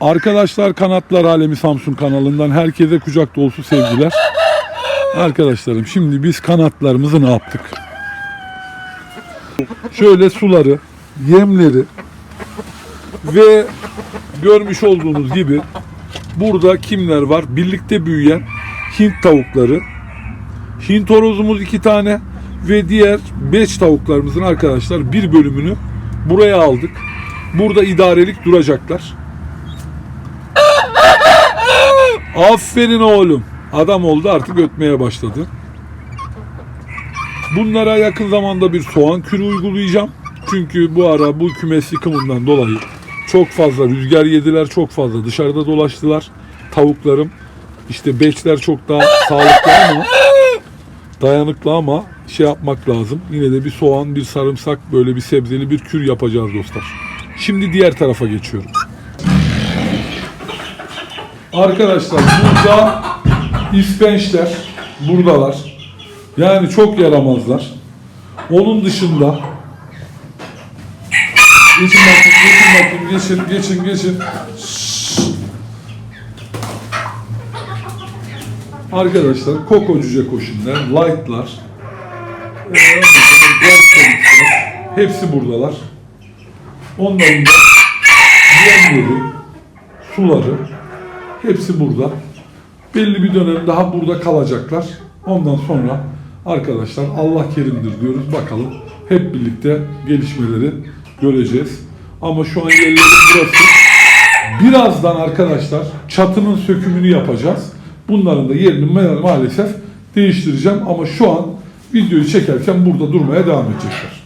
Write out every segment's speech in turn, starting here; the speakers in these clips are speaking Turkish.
Arkadaşlar Kanatlar Alemi Samsun kanalından herkese kucak dolusu sevgiler. Arkadaşlarım şimdi biz kanatlarımızı ne yaptık? Şöyle suları, yemleri ve görmüş olduğunuz gibi burada kimler var? Birlikte büyüyen Hint tavukları, Hint horozumuz iki tane ve diğer beş tavuklarımızın arkadaşlar bir bölümünü buraya aldık. Burada idarelik duracaklar. Aferin oğlum. Adam oldu artık ötmeye başladı. Bunlara yakın zamanda bir soğan kürü uygulayacağım. Çünkü bu ara bu kümes yıkımından dolayı çok fazla rüzgar yediler, çok fazla dışarıda dolaştılar. Tavuklarım işte beçler çok daha sağlıklı ama dayanıklı ama şey yapmak lazım. Yine de bir soğan, bir sarımsak, böyle bir sebzeli bir kür yapacağız dostlar. Şimdi diğer tarafa geçiyorum. Arkadaşlar burada ispençler buradalar. Yani çok yaramazlar. Onun dışında geçin bakayım, geçin bakayım, geçin, geçin, geçin. Arkadaşlar koko cüce koşunlar, light'lar, ee, hepsi buradalar. Onların da yemleri, suları, hepsi burada. Belli bir dönem daha burada kalacaklar. Ondan sonra arkadaşlar Allah kerimdir diyoruz. Bakalım hep birlikte gelişmeleri göreceğiz. Ama şu an yerleri burası. Birazdan arkadaşlar çatının sökümünü yapacağız. Bunların da yerini ma- maalesef değiştireceğim. Ama şu an videoyu çekerken burada durmaya devam edecekler.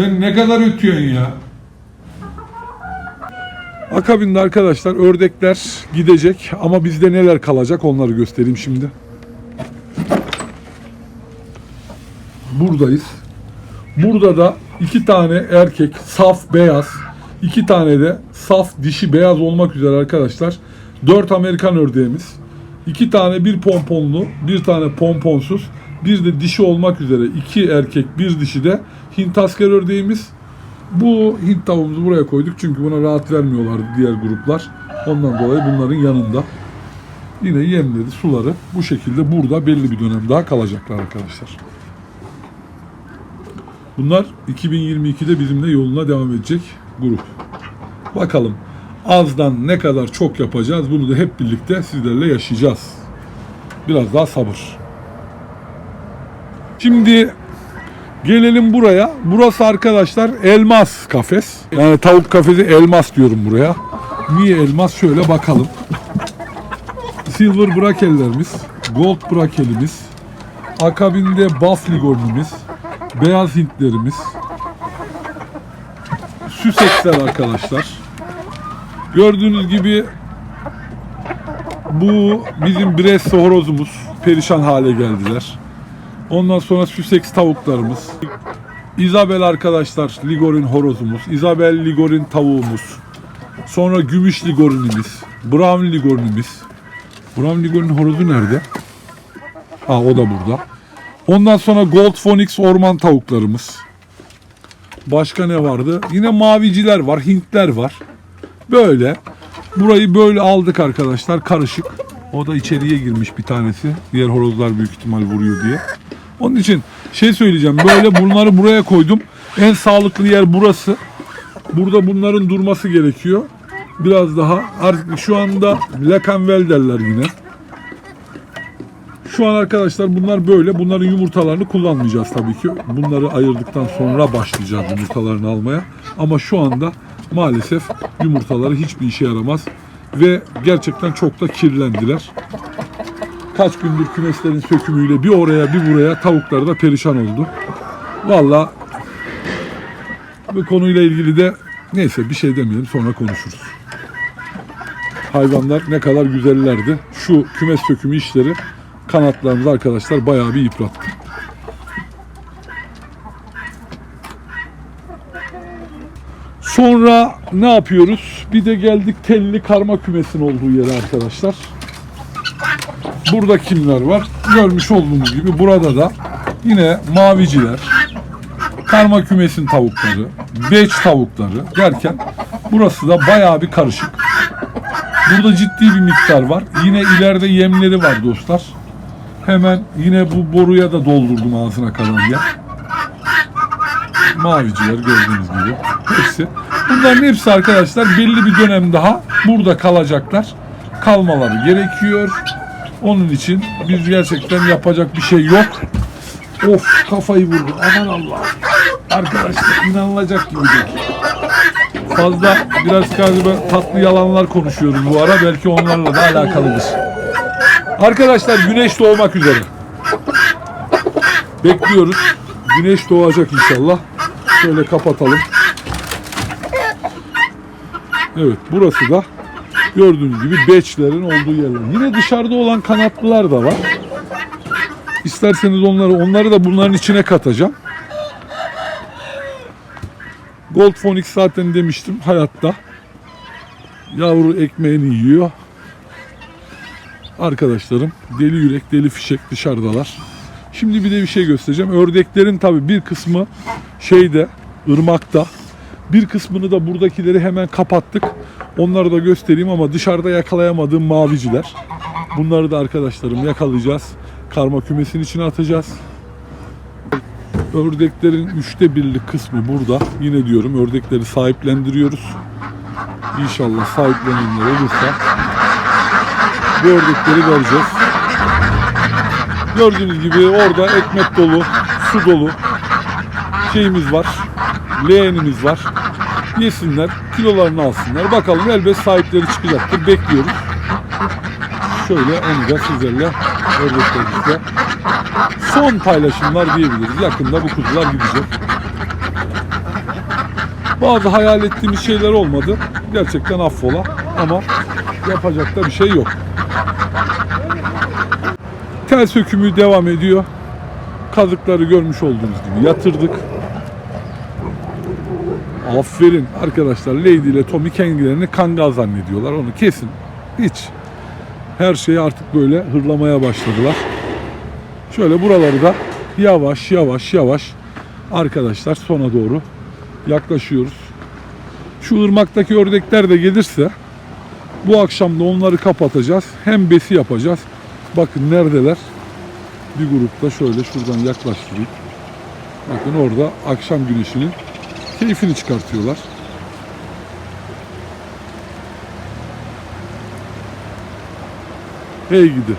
Sen ne kadar ötüyorsun ya? Akabinde arkadaşlar ördekler gidecek ama bizde neler kalacak onları göstereyim şimdi. Buradayız. Burada da iki tane erkek saf beyaz, iki tane de saf dişi beyaz olmak üzere arkadaşlar. Dört Amerikan ördeğimiz. iki tane bir pomponlu, bir tane pomponsuz, bir de dişi olmak üzere iki erkek, bir dişi de Hint asker ördeğimiz. Bu Hint tavuğumuzu buraya koyduk çünkü buna rahat vermiyorlardı diğer gruplar. Ondan dolayı bunların yanında. Yine yemleri, suları bu şekilde burada belli bir dönem daha kalacaklar arkadaşlar. Bunlar 2022'de bizimle yoluna devam edecek grup. Bakalım azdan ne kadar çok yapacağız bunu da hep birlikte sizlerle yaşayacağız. Biraz daha sabır. Şimdi gelelim buraya. Burası arkadaşlar elmas kafes. Yani tavuk kafesi elmas diyorum buraya. Niye elmas? Şöyle bakalım. Silver brakellerimiz, gold brakelimiz, akabinde buff ligornimiz, beyaz hintlerimiz, süseksler arkadaşlar. Gördüğünüz gibi bu bizim Bresse horozumuz perişan hale geldiler. Ondan sonra Sussex tavuklarımız. Isabel arkadaşlar Ligorin horozumuz. Isabel Ligorin tavuğumuz. Sonra gümüş Ligorinimiz. Brown Ligorinimiz. Brown Ligorin horozu nerede? Ha o da burada. Ondan sonra Gold Phoenix orman tavuklarımız. Başka ne vardı? Yine maviciler var, Hintler var. Böyle. Burayı böyle aldık arkadaşlar karışık. O da içeriye girmiş bir tanesi. Diğer horozlar büyük ihtimal vuruyor diye. Onun için şey söyleyeceğim. Böyle bunları buraya koydum. En sağlıklı yer burası. Burada bunların durması gerekiyor. Biraz daha artık şu anda Lacanvel derler yine. Şu an arkadaşlar bunlar böyle. Bunların yumurtalarını kullanmayacağız tabii ki. Bunları ayırdıktan sonra başlayacağız yumurtalarını almaya. Ama şu anda maalesef yumurtaları hiçbir işe yaramaz. Ve gerçekten çok da kirlendiler. Kaç gündür kümeslerin sökümüyle bir oraya bir buraya tavuklar da perişan oldu. Valla bu konuyla ilgili de neyse bir şey demeyelim sonra konuşuruz. Hayvanlar ne kadar güzellerdi. Şu kümes sökümü işleri kanatlarımızı arkadaşlar bayağı bir yıprattı. Sonra ne yapıyoruz? Bir de geldik telli karma kümesin olduğu yere arkadaşlar. Burada kimler var? Görmüş olduğunuz gibi burada da Yine maviciler, karma kümesin tavukları, beç tavukları derken burası da bayağı bir karışık. Burada ciddi bir miktar var. Yine ileride yemleri var dostlar. Hemen yine bu boruya da doldurdum ağzına kadar ya. Maviciler gördüğünüz gibi. Hepsi. Bunların hepsi arkadaşlar belli bir dönem daha burada kalacaklar. Kalmaları gerekiyor. Onun için biz gerçekten yapacak bir şey yok. Of kafayı vurdum. Aman Allah. Arkadaşlar inanılacak gibi değil. Fazla biraz galiba tatlı yalanlar konuşuyoruz bu ara. Belki onlarla da alakalıdır. Arkadaşlar güneş doğmak üzere. Bekliyoruz. Güneş doğacak inşallah. Şöyle kapatalım. Evet burası da gördüğünüz gibi beçlerin olduğu yerler. Yine dışarıda olan kanatlılar da var. İsterseniz onları onları da bunların içine katacağım. Gold Phoenix zaten demiştim hayatta. Yavru ekmeğini yiyor. Arkadaşlarım deli yürek deli fişek dışarıdalar. Şimdi bir de bir şey göstereceğim. Ördeklerin tabi bir kısmı şeyde ırmakta. Bir kısmını da buradakileri hemen kapattık. Onları da göstereyim ama dışarıda yakalayamadığım maviciler. Bunları da arkadaşlarım yakalayacağız. Karma kümesin içine atacağız. Ördeklerin üçte birlik kısmı burada. Yine diyorum ördekleri sahiplendiriyoruz. İnşallah sahiplenenler olursa bu ördekleri vereceğiz. Gördüğünüz gibi orada ekmek dolu, su dolu şeyimiz var. Leğenimiz var. Yesinler, kilolarını alsınlar. Bakalım elbet sahipleri çıkacaktır. Bekliyoruz. Şöyle onu da sizlerle ördeklerimizle son paylaşımlar diyebiliriz. Yakında bu kuzular gidecek. Bazı hayal ettiğimiz şeyler olmadı. Gerçekten affola ama yapacak da bir şey yok. Tel sökümü devam ediyor. Kazıkları görmüş olduğunuz gibi yatırdık. Aferin arkadaşlar Lady ile Tommy kendilerini kangal zannediyorlar. Onu kesin. Hiç. Her şeyi artık böyle hırlamaya başladılar. Şöyle buraları da yavaş yavaş yavaş arkadaşlar sona doğru yaklaşıyoruz. Şu ırmaktaki ördekler de gelirse bu akşam da onları kapatacağız. Hem besi yapacağız. Bakın neredeler? Bir grupta şöyle şuradan yaklaştırayım. Bakın orada akşam güneşinin keyfini çıkartıyorlar. Hey gidi.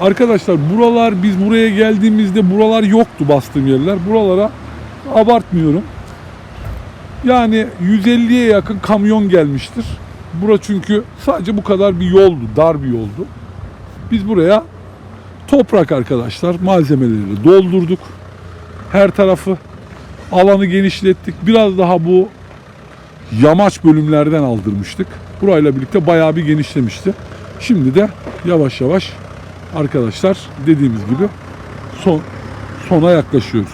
Arkadaşlar buralar biz buraya geldiğimizde buralar yoktu bastığım yerler. Buralara abartmıyorum. Yani 150'ye yakın kamyon gelmiştir. Bura çünkü sadece bu kadar bir yoldu, dar bir yoldu. Biz buraya toprak arkadaşlar malzemeleri doldurduk. Her tarafı alanı genişlettik. Biraz daha bu yamaç bölümlerden aldırmıştık. Burayla birlikte bayağı bir genişlemişti. Şimdi de yavaş yavaş arkadaşlar dediğimiz gibi son sona yaklaşıyoruz.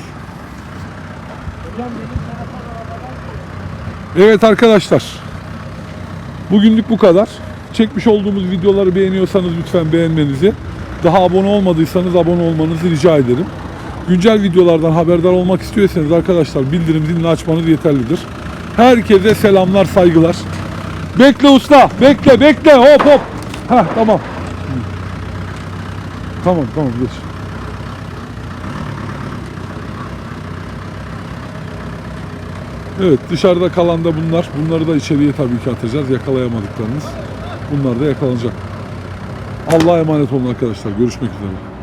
Evet arkadaşlar. Bugünlük bu kadar. Çekmiş olduğumuz videoları beğeniyorsanız lütfen beğenmenizi, daha abone olmadıysanız abone olmanızı rica ederim. Güncel videolardan haberdar olmak istiyorsanız arkadaşlar bildirim zilini açmanız yeterlidir. Herkese selamlar, saygılar. Bekle usta, bekle, bekle, hop hop. Heh, tamam. Tamam, tamam, geç. Evet dışarıda kalan da bunlar. Bunları da içeriye tabii ki atacağız. Yakalayamadıklarımız. Bunlar da yakalanacak. Allah'a emanet olun arkadaşlar. Görüşmek üzere.